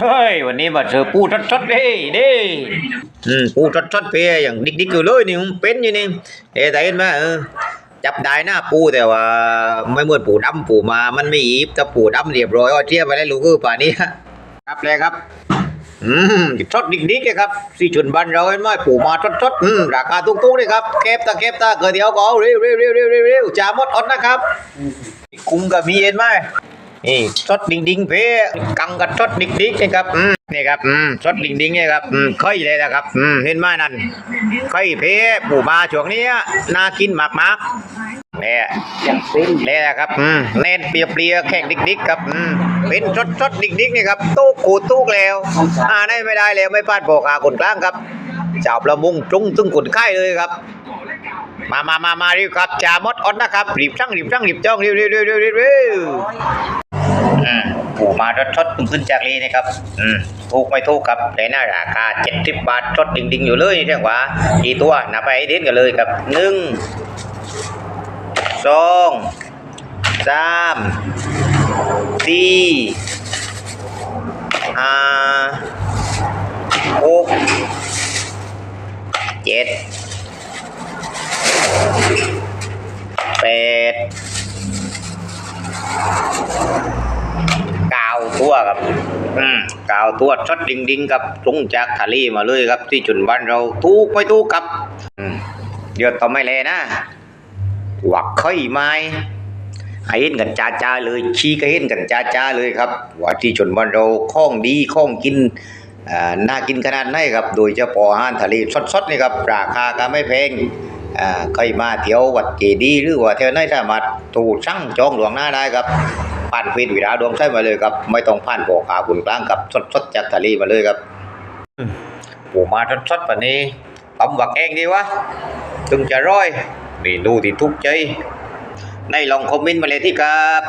เฮ้ยวันนี้มาเจอปูชดๆเด้เด้อืมปูชดๆเพียอย่างดิกๆอยู่เลยนี่มันเป็นอยู่นี่เอ้แต่เห็นไหมเออจับได้หน้าปูแต่ว่า ไม่เหมือนปูดำปูมา มันไม่อีบแต่ปูดำเรียบร้อยเอเทียบไปแล้วลูกคือป่านนี้ครับเลยครับ อืมชดดิกดิกเลยครับสี่ชุนบันเราเห็นไหมปูมาชดชดอืมราคาตุ้งๆเลยครับเก็บตาเก็บตาเกิดเดี๋ยวก็เอาเร็วเร็วเร็วเร็วเร็วเร็วจ่าหมดอดนะครับ คุ้มกับมีเห็นไหม นี่ชดดิงดิงเพกังกับชดดิกดิกนี่ครับอืมนี่ครับอืมชดดิงดิงนี่ครับอืมค่อยเลยนะครับอืมเห็นไหมนั่นค่อยเพปู่มาช่วงนี้น่ากินมากมากเนี่ยเป็นนี่แหละครับอืมเน้นเปรียเปรียแข่งดิกดิกครับอืมเป็นชดชดดิกดิกนี่ครับตู้กูตู้แล้วอ่าได้ไม่ได้แล้วไม่พลาดบอกอาคนกลางครับเจ้าประมงตรงตึงคนไข้เลยครับ มามามามารีบครับจ่ามดอดนะครับรีบช่างรีบช่างรีบจ้องเร็วเร็วเร็วเร็วเร็วเร็ว อืมผูมาชดชดๆขึ้นจากลีนะครับ อืมถูกไม่ถูกครับในหน้าราคาเจ็ดสิบบาทชดดิ่งดิ่งๆ อยู่เลยเรื่องว่ากี่ตัวนับไปให้เด่นกันเลยครับหนึ่งสองสามสี่ห้าหกเจ็ดแปดเก้า ตัวครับ อืมเก้าตัวชดดิงดิงกับตรงจากทะเลมาเลยครับ ที่จุนบ้านเราทุกไม่ทุกครับอืมเดี๋ยวต่อไม่เลยนะหวักค่อยไม้ให้เห็นกันจ้าจ้าๆเลยชี้ก็เห็นกันจ้าจ้าๆเลยครับ ว่าที่ชนวันเราข้องดีข้องกินอ่าน่ากินขนาดไหนครับ โดยเฉพาะอาหารทะเลสดๆนี่ครับราคาก็ไม่แพงอ่าใครมาเที่ยววัดเจดีย์หรือว่าเที่ยวไหนสามารถตูสั่งจองหลวงหน้าได้ครับ ผ่านเฟซวิราดวงใช้มาเลยครับ ไม่ต้องผ่านโบขาคุณกลางกับสดๆจากทะเลมาเลยครับผมมาสดๆแบบนี้ตำวักเองดีวะถึงจะร้อยเมนูที่ทุกใจ ในลองคอมเมนต์มาเลยที่ครับ